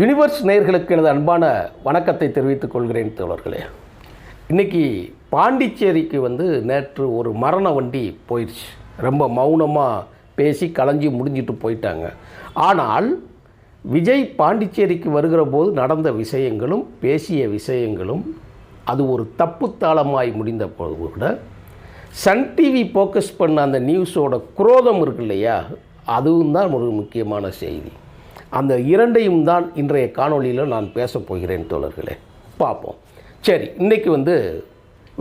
Universe நேயர்களுக்கு எனது அன்பான வணக்கத்தை தெரிவித்துக் கொள்கிறேன் தோழர்களே. இன்னைக்கு பாண்டிச்சேரிக்கு வந்து நேற்று ஒரு மரண வண்டி போயிடுச்சு ரொம்ப மௌனமாக பேசி கலைஞ்சி முடிஞ்சிட்டு போயிட்டாங்க. ஆனால் விஜய் பாண்டிச்சேரிக்கு வருகிற போது நடந்த விஷயங்களும் பேசிய விஷயங்களும் அது ஒரு தப்புத்தாளமாய் முடிந்த போது கூட சன் டிவி ஃபோக்கஸ் பண்ண அந்த நியூஸோட குரோதம் இருக்கு இல்லையா? அதுவும் தான் ஒரு முக்கியமான செய்தி. அந்த இரண்டையும் தான் இன்றைய காணொலியில் நான் பேசப் போகிறேன் தோழர்களே. பார்ப்போம். சரி இன்றைக்கி வந்து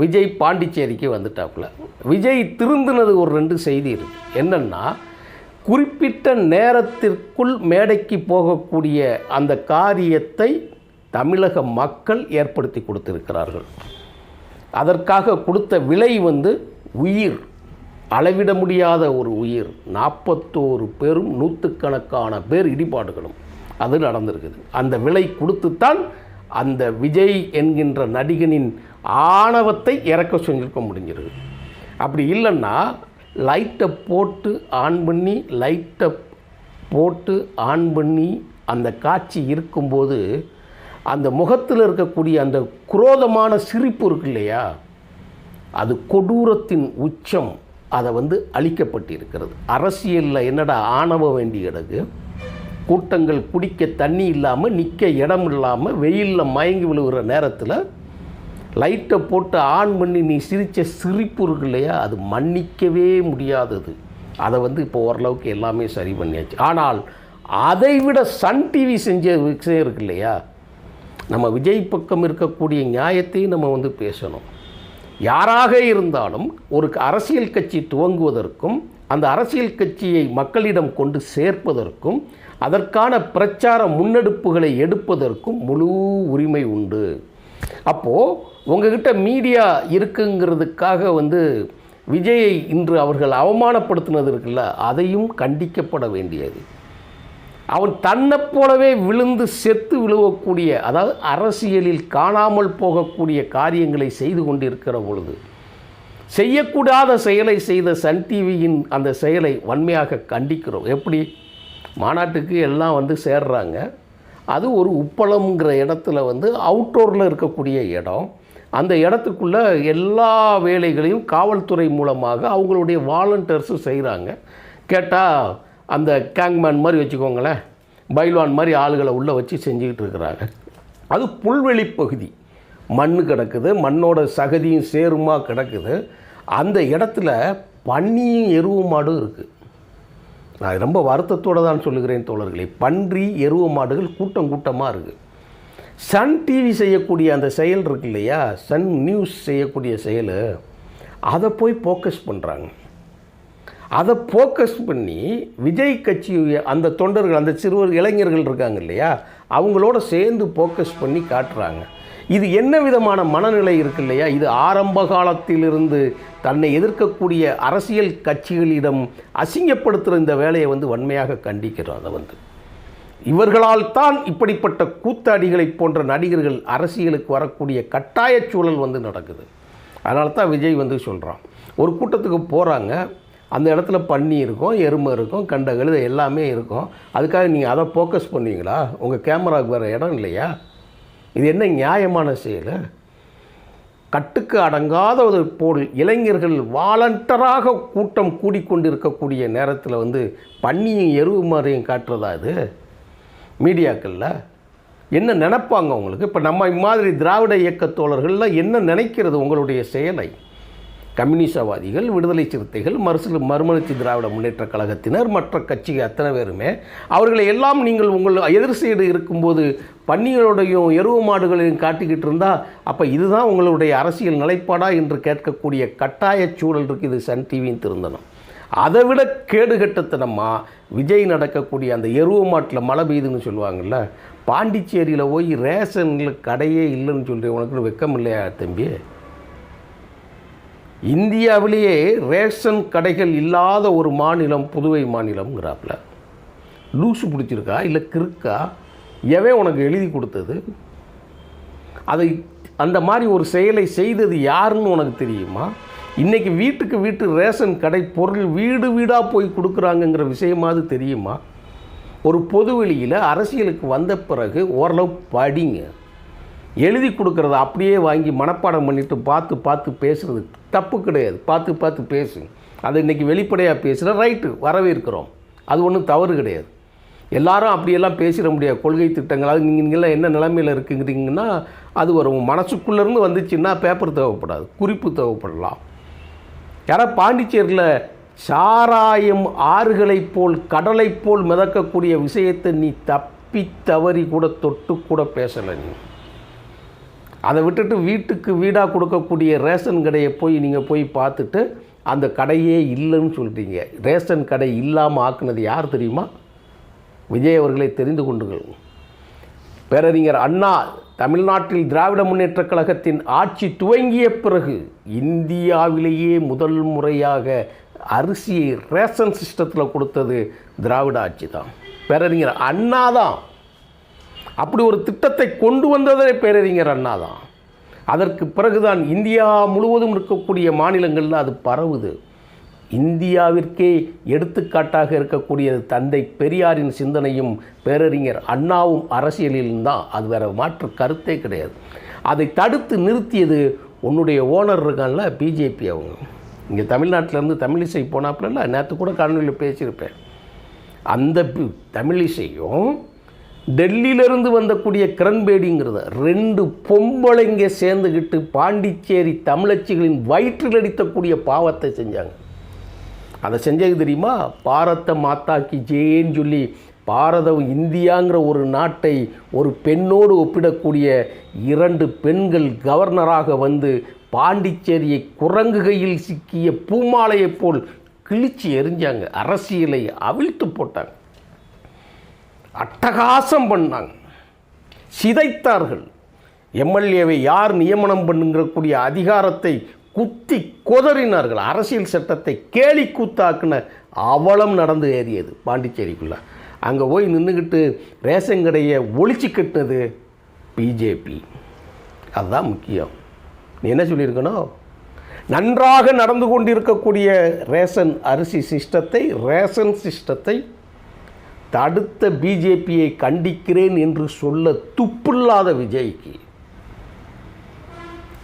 விஜய் பாண்டிச்சேரிக்கு வந்துட்டாப்புல. விஜய் திருந்தினது ஒரு ரெண்டு செய்தி இருக்குது என்னென்னா குறிப்பிட்ட நேரத்திற்குள் மேடைக்கு போகக்கூடிய அந்த காரியத்தை தமிழக மக்கள் ஏற்படுத்தி கொடுத்திருக்கிறார்கள். அதற்காக கொடுத்த விலை வந்து உயிர். அளவிட முடியாத ஒரு உயிர் நாற்பத்தோரு பேரும் நூற்றுக்கணக்கான பேர் இடிபாடுகளும் அது நடந்திருக்குது. அந்த விலை கொடுத்துத்தான் அந்த விஜய் என்கின்ற நடிகனின் ஆணவத்தை இறக்க செஞ்சிருக்க முடிஞ்சிருக்கு அப்படி இல்லைன்னா லைட்டை போட்டு ஆன் பண்ணி லைட்டை போட்டு ஆன் பண்ணி அந்த காட்சி இருக்கும்போது அந்த முகத்தில் இருக்கக்கூடிய அந்த குரோதமான சிரிப்பு இருக்கு இல்லையா? அது கொடூரத்தின் உச்சம். அதை வந்து அழிக்கப்பட்டிருக்கிறது. அரசியலில் என்னடா ஆணவ வேண்டி கிடக்கு? கூட்டங்கள் குடிக்க தண்ணி இல்லாமல் நிற்க இடம் இல்லாமல் வெயிலில் மயங்கி விழுகிற நேரத்தில் லைட்டை போட்டு ஆன் பண்ணி நீ சிரித்த சிரிப்பு இருக்கு இல்லையா? அது மன்னிக்கவே முடியாதது. அதை வந்து இப்போ ஓரளவுக்கு எல்லாமே சரி பண்ணியாச்சு. ஆனால் அதை விட சன் டிவி செஞ்ச விஷயம் இருக்கு இல்லையா? நம்ம விஜய் பக்கம் இருக்கக்கூடிய நியாயத்தையும் நம்ம வந்து பேசணும். யாராக இருந்தாலும் ஒரு அரசியல் கட்சி துவங்குவதற்கும் அந்த அரசியல் கட்சியை மக்களிடம் கொண்டு சேர்ப்பதற்கும் அதற்கான பிரச்சார முன்னெடுப்புகளை எடுப்பதற்கும் முழு உரிமை உண்டு. அப்போது உங்ககிட்ட மீடியா இருக்குங்கிறதுக்காக வந்து விஜயை இன்று அவர்கள் அவமானப்படுத்தினது இருக்குல்ல அதையும் கண்டிக்கப்பட வேண்டியது. அவன் தன்னை போலவே விழுந்து செத்து விழுவக்கூடிய அதாவது அரசியலில் காணாமல் போகக்கூடிய காரியங்களை செய்து கொண்டிருக்கிற பொழுது செய்யக்கூடாத செயலை செய்த சன் டிவியின் அந்த செயலை வன்மையாக கண்டிக்கிறோம். எப்படி? மாநாட்டுக்கு எல்லாம் வந்து சேர்றாங்க. அது ஒரு உப்பளம்ங்கிற இடத்துல வந்து அவுட்டோரில் இருக்கக்கூடிய இடம். அந்த இடத்துக்குள்ளே எல்லா வேலைகளையும் காவல்துறை மூலமாக அவங்களுடைய வாலண்டியர்ஸும் செய்கிறாங்க கேட்டால் அந்த கேங்மேன் மாதிரி வச்சுக்கோங்களேன் பைல்வான் மாதிரி ஆளுகளை உள்ளே வச்சு செஞ்சுக்கிட்டு இருக்கிறாங்க. அது புல்வெளி பகுதி. மண் கிடக்குது மண்ணோட சகதியும் சேருமா கிடக்குது. அந்த இடத்துல பன்னியும் எருவு மாடும் இருக்குது நான் ரொம்ப வருத்தத்தோடு தான் சொல்லுகிறேன் தோழர்களே பன்றி எருவு மாடுகள் கூட்டம் கூட்டமாக இருக்குது சன் டிவி செய்யக்கூடிய அந்த செயல் இருக்கு இல்லையா? சன் நியூஸ் செய்யக்கூடிய செயல் அதை போய் ஃபோக்கஸ் பண்ணுறாங்க அதை ஃபோக்கஸ் பண்ணி விஜய் கட்சி அந்த தொண்டர்கள் அந்த சிறுவர் இளைஞர்கள் இருக்காங்க இல்லையா? அவங்களோட சேர்ந்து ஃபோக்கஸ் பண்ணி காட்டுறாங்க. இது என்ன விதமான மனநிலை இருக்கு இல்லையா? இது ஆரம்ப காலத்திலிருந்து தன்னை எதிர்க்கக்கூடிய அரசியல் கட்சிகளிடம் அசிங்கப்படுத்துகிற இந்த வேலையை வந்து வன்மையாக கண்டிக்கிறோம் அதை வந்து இவர்களால் தான் இப்படிப்பட்ட கூத்தாடிகளை போன்ற நடிகர்கள் அரசியலுக்கு வரக்கூடிய கட்டாயச் சூழல் வந்து நடக்குது. அதனால தான் விஜய் வந்து சொல்கிறான் ஒரு கூட்டத்துக்கு போகிறாங்க அந்த இடத்துல பன்னி இருக்கும் எருமை இருக்கும் கண்ட கழுத எல்லாமே இருக்கும். அதுக்காக நீங்கள் அதை ஃபோக்கஸ் பண்ணுவீங்களா உங்கள் கேமராவுக்கு வேறு இடம் இல்லையா? இது என்ன நியாயமான செயல்? கட்டுக்கு அடங்காத ஒரு போல் இளைஞர்கள் வாலண்டராக கூட்டம் கூடிக்கொண்டிருக்கக்கூடிய நேரத்தில் வந்து பன்னியும் எருவு மாதிரியும் காட்டுறதா இது? மீடியாக்களில்? என்ன நினைப்பாங்க உங்களுக்கு? இப்போ நம்ம இம்மாதிரி திராவிட இயக்க தோழர்களில் என்ன நினைக்கிறது உங்களுடைய செயலை? கம்யூனிசவாதிகள் விடுதலை சிறுத்தைகள் மறுசு மறுமலர்ச்சி திராவிட முன்னேற்ற கழகத்தினர் மற்ற கட்சிகள் அத்தனை பேருமே அவர்களை எல்லாம் நீங்கள் உங்கள் எதிர் சைடு இருக்கும்போது பன்னிகளுடையும் எருவு மாடுகளையும் காட்டிக்கிட்டு இருந்தால் அப்போ இதுதான் உங்களுடைய அரசியல் நிலைப்பாடா என்று கேட்கக்கூடிய கட்டாய சூழல் இருக்குது இது சன் டிவியின் திருந்தனம். அதை விட கேடுகட்டத்தனமாக விஜய் நடக்கக்கூடிய அந்த எருவு மாட்டில் மழை பெய்யுதுன்னு சொல்லுவாங்கள்ல பாண்டிச்சேரியில் போய் ரேஷனில் கடையே இல்லைன்னு சொல்கிறேன் உனக்கு வெக்கம் இல்லையா தம்பி? இந்தியாவிலேயே ரேஷன் கடைகள் இல்லாத ஒரு மாநிலம் புதுவை மாநிலம்ங்கிறாப்புல. லூசு பிடிச்சிருக்கா? இல்லை கிறுக்கா? எவன் உனக்கு எழுதி கொடுத்தது? அதை அந்த மாதிரி ஒரு செயலை செய்தது யாருன்னு உனக்கு தெரியுமா? இன்றைக்கி வீட்டுக்கு வீட்டு ரேஷன் கடை பொருள் வீடு வீடாக போய் கொடுக்குறாங்கங்கிற விஷயமாவது தெரியுமா? ஒரு பொதுவெளியில் அரசியலுக்கு வந்த பிறகு ஓரளவு படிங்க. எழுதி கொடுக்குறத அப்படியே வாங்கி மனப்பாடம் பண்ணிவிட்டு பார்த்து பார்த்து பேசுகிறது தப்பு கிடையாது. பார்த்து பார்த்து பேசு. அதை இன்றைக்கி வெளிப்படையாக பேசுகிற ரைட்டு வரவேற்கிறோம். அது ஒன்றும் தவறு கிடையாது. எல்லாரும் அப்படியெல்லாம் பேசிட முடியாது. கொள்கை திட்டங்கள் அது நீங்கள் நீங்களாம் என்ன நிலைமையில் இருக்குங்கிறீங்கன்னா அது வரும் மனசுக்குள்ளேருந்து வந்துச்சுன்னா பேப்பர் தேவைப்படாது. குறிப்பு தேவைப்படலாம். யாராவது பாண்டிச்சேரியில் சாராயம் ஆறுகளைப் போல் கடலைப் போல் மிதக்கக்கூடிய விஷயத்தை நீ தப்பி தவறி கூட தொட்டு கூட பேசலை நீ. அதை விட்டுட்டு வீட்டுக்கு வீடாக கொடுக்கக்கூடிய ரேஷன் கடையை போய் நீங்கள் போய் பார்த்துட்டு அந்த கடையே இல்லைன்னு சொல்லிட்டீங்க ரேஷன் கடை இல்லாமல் ஆக்குனது யார் தெரியுமா? விஜய் அவர்களை தெரிந்து கொண்டுங்கள். பேரறிஞர் அண்ணா தமிழ்நாட்டில் திராவிட முன்னேற்றக் கழகத்தின் ஆட்சி துவங்கிய பிறகு இந்தியாவிலேயே முதல் முறையாக அரிசியை ரேஷன் சிஸ்டத்தில் கொடுத்தது திராவிட ஆட்சி தான். பேரறிஞர் அண்ணா தான். அப்படி ஒரு திட்டத்தை கொண்டு வந்ததே பேரறிஞர் அண்ணா தான் அதற்கு பிறகுதான் இந்தியா முழுவதும் இருக்கக்கூடிய மாநிலங்களில் அது பரவுது. இந்தியாவிற்கே எடுத்துக்காட்டாக இருக்கக்கூடிய தந்தை பெரியாரின் சிந்தனையும் பேரறிஞர் அண்ணாவும் அரசியலிலும் தான் அது வேறு மாற்று கருத்தே கிடையாது. அதை தடுத்து நிறுத்தியது உன்னுடைய ஓனர் இருக்கான்ல பிஜேபி அவங்க. இங்கே தமிழ்நாட்டிலேருந்து தமிழிசை போனாப்புல நேற்று கூட காணொலியில் பேசியிருப்பேன். அந்த தமிழிசையும் டெல்லியிலிருந்து வந்தக்கூடிய கிரண்பேடிங்கிறத ரெண்டு பொம்பளைங்க சேர்ந்துக்கிட்டு பாண்டிச்சேரி தமிழச்சிகளின் வயிற்றில் அடித்தக்கூடிய பாவத்தை செஞ்சாங்க. அதை செஞ்சது தெரியுமா? பாரத்தை மாத்தாக்கி ஜேன்னு சொல்லி பாரதம் இந்தியாங்கிற ஒரு நாட்டை ஒரு பெண்ணோடு ஒப்பிடக்கூடிய இரண்டு பெண்கள் கவர்னராக வந்து பாண்டிச்சேரியை குரங்குகையில் சிக்கிய பூமாலையைப் போல் கிழிச்சு எரிஞ்சாங்க அரசியலை அவிழ்த்து போட்டாங்க. அட்டகாசம் பண்ணாங்க. சிதைத்தார்கள். எம்எல்ஏவை யார் நியமனம் பண்ணுங்கக்கூடிய அதிகாரத்தை குத்தி கொதறினார்கள். அரசியல் சட்டத்தை கேலி கூத்தாக்குன அவலம் நடந்து ஏறியது பாண்டிச்சேரிக்குள்ளே. அங்கே போய் நின்றுக்கிட்டு ரேஷன் கடையை ஒழிச்சு கட்டினது பிஜேபி. அதுதான் முக்கியம். நீ என்ன சொல்லியிருக்கணும் நன்றாக நடந்து கொண்டிருக்கக்கூடிய ரேஷன் அரிசி சிஸ்டத்தை ரேஷன் சிஸ்டத்தை தடுத்த பிஜேபியை கண்டிக்கிறேன் என்று சொல்ல துப்பில்லாத விஜய்க்கு.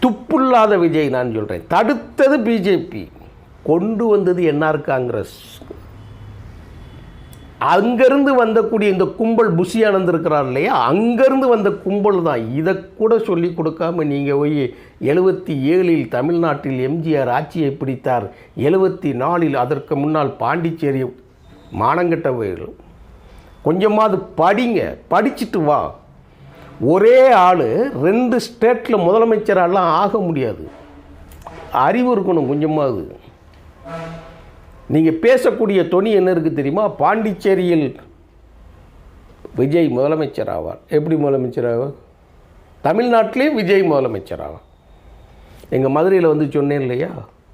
துப்பில்லாத விஜய் நான் சொல்கிறேன் தடுத்தது பிஜேபி. கொண்டு வந்தது என்ஆர் காங்கிரஸ். அங்கேருந்து வந்தக்கூடிய இந்த கும்பல் புஷி ஆனந்த் இருக்கிறார் இல்லையா? அங்கேருந்து வந்த கும்பல் தான். இதை கூட சொல்லி கொடுக்காம நீங்கள் போய் எழுபத்தி ஏழில் தமிழ்நாட்டில் எம்ஜிஆர் ஆட்சியை பிடித்தார். எழுபத்தி நாலில் அதற்கு முன்னால் பாண்டிச்சேரி மானங்கெட்ட வயல் கொஞ்சமாவது படிங்க படிச்சுட்டு வா. ஒரே ஆள் ரெண்டு ஸ்டேட்டில் முதலமைச்சரெல்லாம் ஆக முடியாது. அறிவு இருக்கணும் கொஞ்சமாவது. நீங்கள் பேசக்கூடிய துணி என்ன இருக்குது தெரியுமா? பாண்டிச்சேரியில் விஜய் முதலமைச்சர் ஆவார். எப்படி முதலமைச்சர் ஆவார்? தமிழ்நாட்டிலையும் விஜய் முதலமைச்சர் ஆவார். எங்கள் மதுரையில் வந்து சொன்னேன் இல்லையா?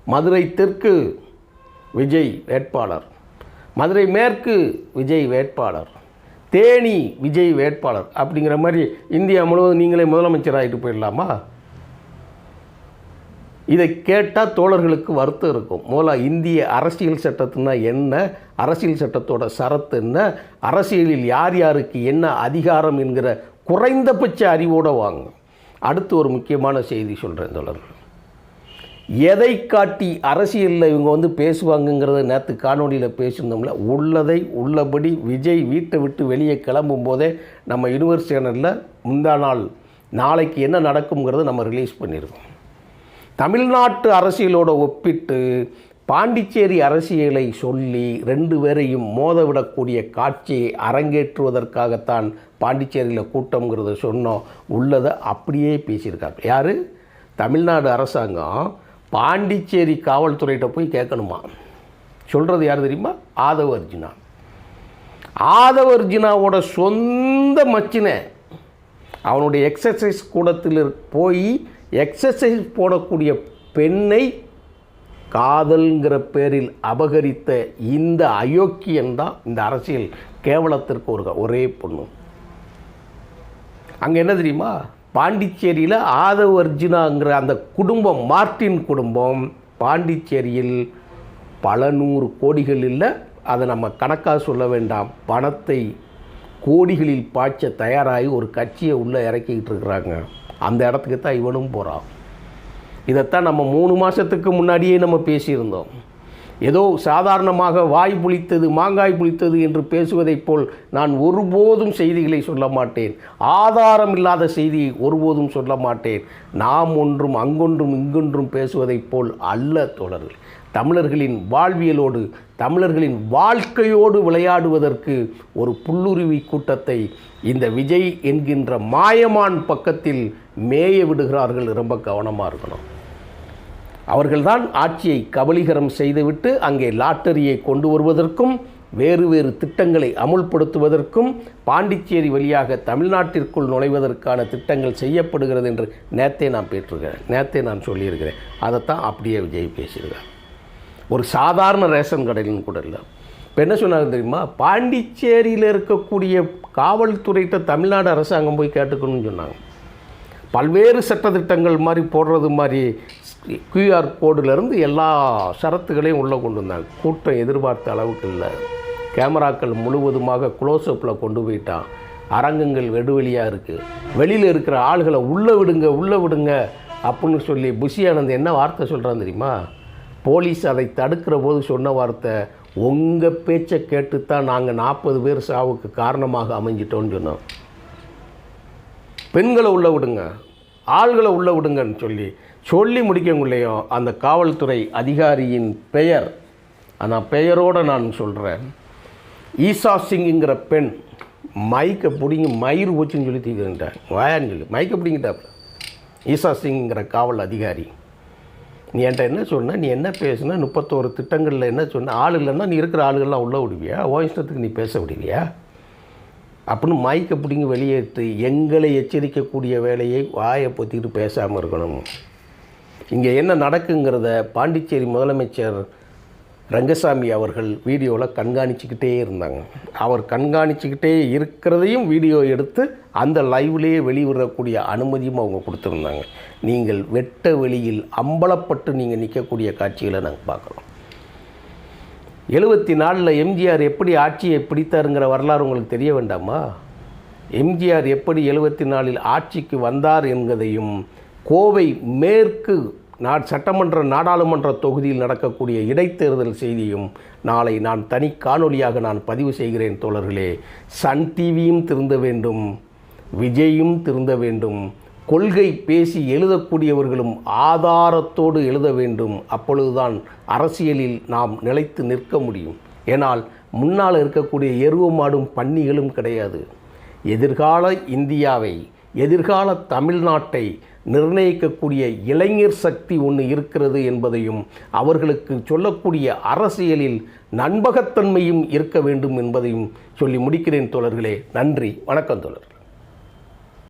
மதுரை தெற்கு விஜய் வேட்பாளர். மதுரை மேற்கு விஜய் வேட்பாளர். தேனி விஜய் வேட்பாளர் அப்படிங்கிற மாதிரி இந்தியா முழுவதும் நீங்களே முதலமைச்சர் ஆகிட்டு போயிடலாமா? இதை கேட்டால் தோழர்களுக்கு வருத்தம் இருக்கும். முதல்ல இந்திய அரசியல் சட்டத்துனா என்ன? அரசியல் சட்டத்தோட சரத்து என்ன? அரசியலில் யார் யாருக்கு என்ன அதிகாரம் என்கிற குறைந்தபட்ச அறிவோடு வாங்க. அடுத்து ஒரு முக்கியமான செய்தி சொல்கிறேன் தோழர்கள். எதை காட்டி அரசியலில் இவங்க வந்து பேசுவாங்கங்கிறத நேற்று காணொலியில் பேசியிருந்தோம்ல? உள்ளதை உள்ளபடி விஜய் வீட்டை விட்டு வெளியே கிளம்பும் போதே நம்ம யூனிவர்ஸ் சேனலில் முந்தா நாள் நாளைக்கு என்ன நடக்குங்கிறத நம்ம ரிலீஸ் பண்ணியிருக்கோம். தமிழ்நாட்டு அரசியலோட ஒப்பிட்டு பாண்டிச்சேரி அரசியலை சொல்லி ரெண்டு பேரையும் மோதவிடக்கூடிய காட்சியை அரங்கேற்றுவதற்காகத்தான் பாண்டிச்சேரியில் கூட்டம்ங்கிறத சொன்னோம். உள்ளதை அப்படியே பேசியிருக்காங்க. யார்? தமிழ்நாடு அரசாங்கம். பாண்டிச்சேரி காவல்துறையிட்ட போய் கேட்கணுமா? சொல்கிறது யார் தெரியுமா? ஆதவ அர்ஜுனா. ஆதவ அர்ஜுனாவோட சொந்த மச்சினை அவனுடைய எக்ஸசைஸ் கூடத்தில் போய் எக்ஸசைஸ் போடக்கூடிய பெண்ணை காதல்ங்கிற பேரில் அபகரித்த இந்த அயோக்கியன் தான் இந்த அரசியல் கேவலத்திற்கு ஒரு ஒரே பொண்ணு. அங்கே என்ன தெரியுமா? பாண்டிச்சேரியில் ஆதவ் அர்ஜுனாங்கிற அந்த குடும்பம் மார்ட்டின் குடும்பம் பாண்டிச்சேரியில் பல நூறு கோடிகள் இல்லை. அதை நம்ம கணக்காக சொல்ல வேண்டாம். பணத்தை கோடிகளில் பாய்ச்ச தயாராகி ஒரு கட்சியை உள்ளே இறக்கிக்கிட்டு இருக்கிறாங்க. அந்த இடத்துக்கு தான் இவனும் போகிறான் இதைத்தான் நம்ம மூணு மாதத்துக்கு முன்னாடியே நம்ம பேசியிருந்தோம். ஏதோ சாதாரணமாக வாய் புளித்தது மாங்காய் புளித்தது என்று பேசுவதைப் போல் நான் ஒருபோதும் செய்திகளை சொல்ல மாட்டேன். ஆதாரம் இல்லாத செய்தியை ஒருபோதும் சொல்ல மாட்டேன். நாம் ஒன்றும் அங்கொன்றும் இங்கொன்றும் பேசுவதைப் போல் அல்ல தோழர்கள். தமிழர்களின் வாழ்வியலோடு தமிழர்களின் வாழ்க்கையோடு விளையாடுவதற்கு ஒரு புல்லுருவி கூட்டத்தை இந்த விஜய் என்கின்ற மாயமான் பக்கத்தில் மேய விடுகிறார்கள். ரொம்ப கவனமாக இருக்கணும். அவர்கள்தான் ஆட்சியை கபலீகரம் செய்துவிட்டு அங்கே லாட்டரியை கொண்டு வருவதற்கும் வேறு வேறு திட்டங்களை அமுல்படுத்துவதற்கும் பாண்டிச்சேரி வழியாக தமிழ்நாட்டிற்குள் நுழைவதற்கான திட்டங்கள் செய்யப்படுகிறது என்று நேத்தே நான் பெற்றிருக்கிறேன் நேத்தே நான் சொல்லியிருக்கிறேன். அதைத்தான் அப்படியே விஜய் பேசியிருக்கார் ஒரு சாதாரண ரேஷன் கடையிலும் கூட இல்லை. இப்போ என்ன சொன்னாங்க தெரியுமா? பாண்டிச்சேரியில் இருக்கக்கூடிய காவல்துறையிட்ட தமிழ்நாடு அரசாங்கம் போய் கேட்டுக்கணும்னு சொன்னாங்க. பல்வேறு சட்டத்திட்டங்கள் மாதிரி போடுறது மாதிரி கியூஆர் கோடிலிருந்து எல்லா ஷரத்துகளையும் உள்ளே கொண்டு வந்தாங்க. கூட்டம் எதிர்பார்த்த அளவுக்கு இல்லை. கேமராக்கள் முழுவதுமாக க்ளோஸ்அப்பில் கொண்டு போயிட்டான். அரங்கங்கள் வெடுவெளியாக இருக்குது வெளியில் இருக்கிற ஆள்களை உள்ளே விடுங்க உள்ளே விடுங்க அப்படின்னு சொல்லி புஷி ஆனந்த் என்ன வார்த்தை சொல்கிறான் தெரியுமா? போலீஸ் அதை தடுக்கிற போது சொன்ன வார்த்தை உங்கள் பேச்சை கேட்டுத்தான் நாங்கள் நாற்பது பேர் சாவுக்கு காரணமாக அமைஞ்சிட்டோம்னு சொன்னோம் பெண்களை உள்ளே விடுங்க ஆள்களை உள்ளே விடுங்கன்னு சொல்லி சொல்லி முடிக்கங்குள்ளேயும் அந்த காவல்துறை அதிகாரியின் பெயர். அந்த பெயரோடு நான் சொல்கிறேன் ஈசா சிங்குங்கிற பெண் மைக்கை பிடிங்கி மயிர் போச்சுன்னு சொல்லி தீக்கிட்டேன் வாயான்னு சொல்லி. மைக்கை பிடிங்கிட்டாப்புல ஈசா சிங்குங்கிற காவல் அதிகாரி. நீ என்கிட்ட என்ன சொன்ன நீ என்ன பேசுன முப்பத்தோரு திட்டங்களில் என்ன சொன்ன ஆள் இல்லைன்னா நீ இருக்கிற ஆளுகள்லாம் உள்ளே விடுவியா? ஓ இஷ்டத்துக்கு நீ பேச விடுவியா? அப்படின்னு மைக்கை பிடிங்கி வெளியேற்றி எங்களை எச்சரிக்கக்கூடிய வேலையை வாயை பொத்திக்கிட்டு பேசாமல் இருக்கணும். இங்கே என்ன நடக்குங்கிறத பாண்டிச்சேரி முதலமைச்சர் ரங்கசாமி அவர்கள் வீடியோவில் கண்காணிச்சுக்கிட்டே இருந்தாங்க. அவர் கண்காணிச்சுக்கிட்டே இருக்கிறதையும் வீடியோ எடுத்து அந்த லைவ்லேயே வெளிவிடக்கூடிய அனுமதியும் அவங்க கொடுத்துருந்தாங்க. நீங்கள் வெட்ட வெளியில் அம்பலப்பட்டு நீங்கள் நிற்கக்கூடிய காட்சிகளை நாங்கள் பார்க்குறோம். எழுபத்தி நாலில் எம்ஜிஆர் எப்படி ஆட்சியை பிடித்தாருங்கிற வரலாறு உங்களுக்கு தெரிய வேண்டாமா? எம்ஜிஆர் எப்படி எழுபத்தி நாலில் ஆட்சிக்கு வந்தார் என்பதையும் கோவை மேற்கு நா சட்டமன்ற நாடாளுமன்ற தொகுதியில் நடக்கக்கூடிய இடைத்தேர்தல் செய்தியும் நாளை நான் தனி காணொலியாக நான் பதிவு செய்கிறேன் தோழர்களே. சன் டிவியும் திருந்த வேண்டும் விஜயும் திருந்த வேண்டும் கொள்கை பேசி எழுதக்கூடியவர்களும் ஆதாரத்தோடு எழுத வேண்டும். அப்பொழுதுதான் அரசியலில் நாம் நிலைத்து நிற்க முடியும். ஏனால் முன்னால் இருக்கக்கூடிய எருவ மாடும் பன்னிகளும் கிடையாது. எதிர்கால இந்தியாவை எதிர்கால தமிழ்நாட்டை நிர்ணயிக்கக்கூடிய இளைஞர் சக்தி ஒன்று இருக்கிறது என்பதையும் அவர்களுக்கு சொல்லக்கூடிய அரசியலில் நண்பகத்தன்மையும் இருக்க வேண்டும் என்பதையும் சொல்லி முடிக்கிறேன் தோழர்களே. நன்றி. வணக்கம் தோழர்.